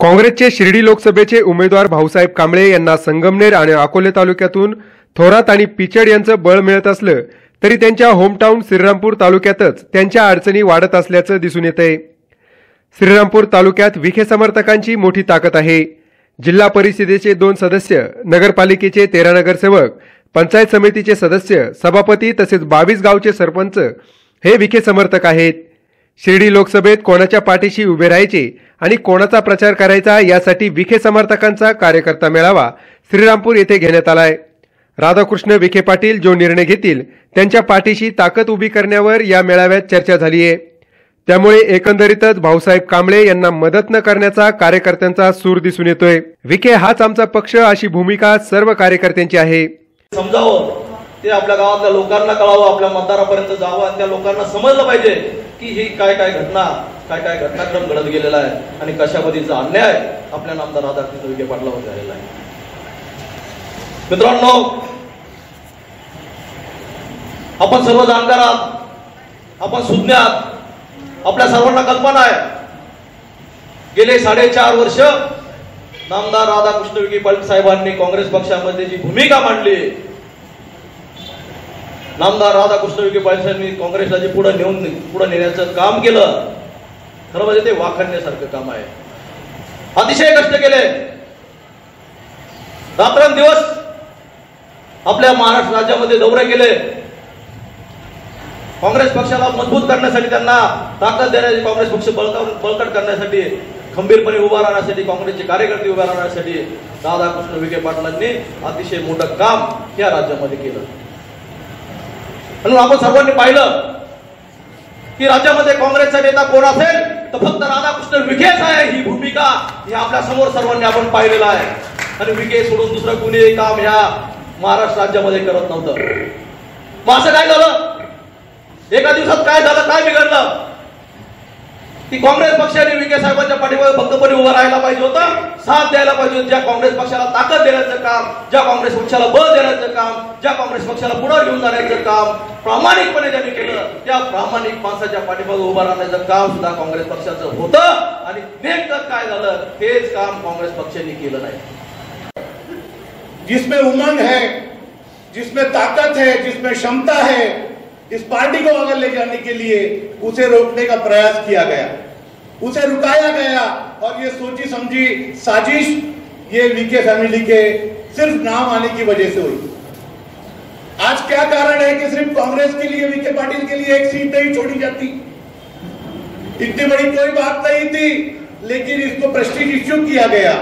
काँग्रेसचे शिर्डी लोकसभेचे उमेदवार भाऊसाहेब कांबळे यांना संगमनेर आणि अकोले तालुक्यातून थोरात आणि पिचड यांचं बळ मिळत असलं तरी त्यांच्या होमटाऊन श्रीरामपूर तालुक्यातच त्यांच्या अडचणी वाढत असल्याचं दिसून येत आहे श्रीरामपूर तालुक्यात विखे समर्थकांची मोठी ताकद आहे. जिल्हा परिषदेचे दोन सदस्य नगरपालिकेचे तेरा नगरसेवक पंचायत समितीचे सदस्य सभापती तसेच बावीस गावचे सरपंच हे विखे समर्थक आहेत. शिर्डी लोकसभेत कोणाच्या पाठीशी उभे राहायचे आणि कोणाचा प्रचार करायचा यासाठी विखे समर्थकांचा कार्यकर्ता मेळावा श्रीरामपूर येथे घेण्यात आलाय. राधाकृष्ण विखे पाटील जो निर्णय घेतील त्यांच्या पाठीशी ताकद उभी करण्यावर या मेळाव्यात चर्चा झाली आहे त्यामुळे एकंदरीतच भाऊसाहेब कांबळे यांना मदत न करण्याचा कार्यकर्त्यांचा सूर दिसून येतोय. विखे हाच आमचा पक्ष अशी भूमिका सर्व कार्यकर्त्यांची आहे. समजावं. ते आपल्या गावातल्या लोकांना कळावं आपल्या मतदारापर्यंत जावं आणि त्या लोकांना समजलं पाहिजे. की ही काय काय घटना काय काय घटनाक्रम घडत गेलेला आहे आणि कशा पद्धतीचा अन्याय आपल्या नामदार राधाकृष्ण विखे पाटलावर झालेला आहे. मित्रांनो आपण सर्व जाणकार आहात आपण सुज्ञात आपल्या सर्वांना कल्पना आहे. गेले साडेचार वर्ष नामदार राधाकृष्ण विखे पाटील साहेबांनी काँग्रेस पक्षामध्ये जी भूमिका मांडली नामदार राधाकृष्ण विखे पाटील काँग्रेसला जे पुढे नेऊन पुढे नेण्याचं काम केलं खरं म्हणजे ते वाखडण्यासारखं काम आहे. अतिशय कष्ट केले. रात्रंदिवस आपल्या महाराष्ट्र राज्यामध्ये दौरे केले. काँग्रेस पक्षाला मजबूत करण्यासाठी त्यांना ताकद देण्यासाठी काँग्रेस पक्ष बळकावून बळकट करण्यासाठी खंबीरपणे उभा राहण्यासाठी काँग्रेसचे कार्यकर्ते उभा राहण्यासाठी राधाकृष्ण विखे पाटलांनी अतिशय मोठं काम या राज्यामध्ये केलं. म्हणून आपण सर्वांनी पाहिलं की राज्यामध्ये काँग्रेसचा नेता कोण असेल तर फक्त राधाकृष्ण विखेच आहे ही भूमिका ही आपल्यासमोर सर्वांनी आपण पाहिलेलं आहे. आणि विखे सोडून दुसरं कुणीही काम ह्या महाराष्ट्र राज्यामध्ये करत नव्हतं. मग असं काय झालं? एका दिवसात काय झालं? काय बिघडलं? की काँग्रेस पक्षाने विखे साहेबांच्या पाठीवर भक्तपणे उभं राहायला पाहिजे होतं. साथ द्यायला पाहिजे होतं. ज्या काँग्रेस पक्षाला ताकद देण्याचं काम ज्या काँग्रेस पक्षाला बळ देण्याचं काम ज्या काँग्रेस पक्षाला पुढे घेऊन जाण्याचं काम प्रामाणिकपणे ज्यांनी केलं. त्या प्रामाणिक माणसाच्या पाठीमागे उभं राहण्याचं काम सुद्धा काँग्रेस पक्षाचं होतं. आणि नेमकं काय झालं तेच काम काँग्रेस पक्षाने केलं नाही. जिसमें उमंग है जिसमें ताकत है जिसमें क्षमता है इस पार्टी को आगे ले जाने के लिए उसे रोकने का प्रयास किया गया। उसे रुकाया गया और ये सोची समझी साजिश ये वीके फैमिली के सिर्फ़ नाम आने की वजह से हुई। आज क्या कारण है कि सिर्फ़ कांग्रेस के लिए, वीके पाटिल के लिए एक सीट नहीं छोड़ी जाती? इतनी बड़ी कोई बात नहीं थी, लेकिन इसको प्रेस्टीज इश्यू किया गया।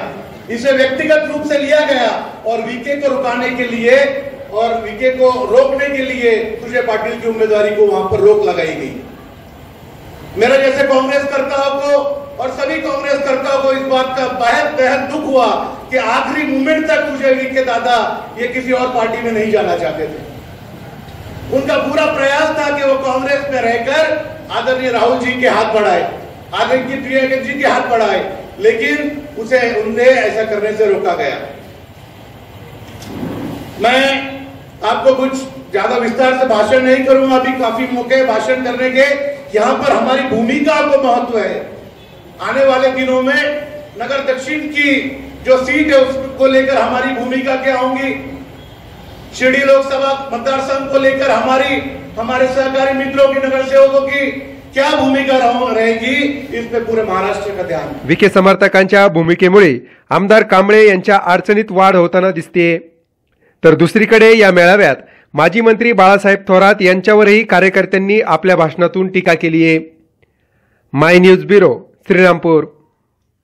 इसे व्यक्तिगत रूप से लिया गया और वीके को रुकाने के लिए और वीके को रोकने के लिए सुजय पाटिल की उम्मीदवारी को वहाँ पर रोक लगाई गई। मेरा जैसे कांग्रेस कर्ताओं को और सभी कांग्रेस कर्ताओं को इस बात का बेहद बेहद दुख हुआ कि आखिरी मोमेंट तक सुजय विखे दादा ये किसी और पार्टी में नहीं जाना चाहते थे। उनका पूरा प्रयास था कि वो कांग्रेस में रहकर आदरणीय राहुल जी के हाथ बढ़ाए, आदरणीय प्रियंका जी के हाथ बढ़ाए, लेकिन उसे उन्हें ऐसा करने से रोका गया। मैं आपको कुछ ज़्यादा विस्तार से भाषण नहीं करूँगा, अभी काफ़ी मौके भाषण करने के। यहाँ पर हमारी भूमिका को महत्व है। आने वाले दिनों में नगर दक्षिण की जो सीट है उसको लेकर हमारी भूमिका क्या होंगी? शिरडी लोकसभा मतदार संघ को लेकर हमारी, हमारे सहकारी मित्रों की, नगर सेवकों की क्या भूमिका रहेगी? इस पे पूरे महाराष्ट्र का ध्यान। है विखे समर्थकांच्या भूमिकेमुळे आमदार यांच्या अडचणीत वाढ दिसते तर दुसरीकडे या मेळाव्यात माजी मंत्री बाळासाहेब थोरात यांच्यावरही कार्यकर्त्यांनी आपल्या भाषणातून टीका केली आहे माय न्यूज ब्युरो श्रीरामपूर.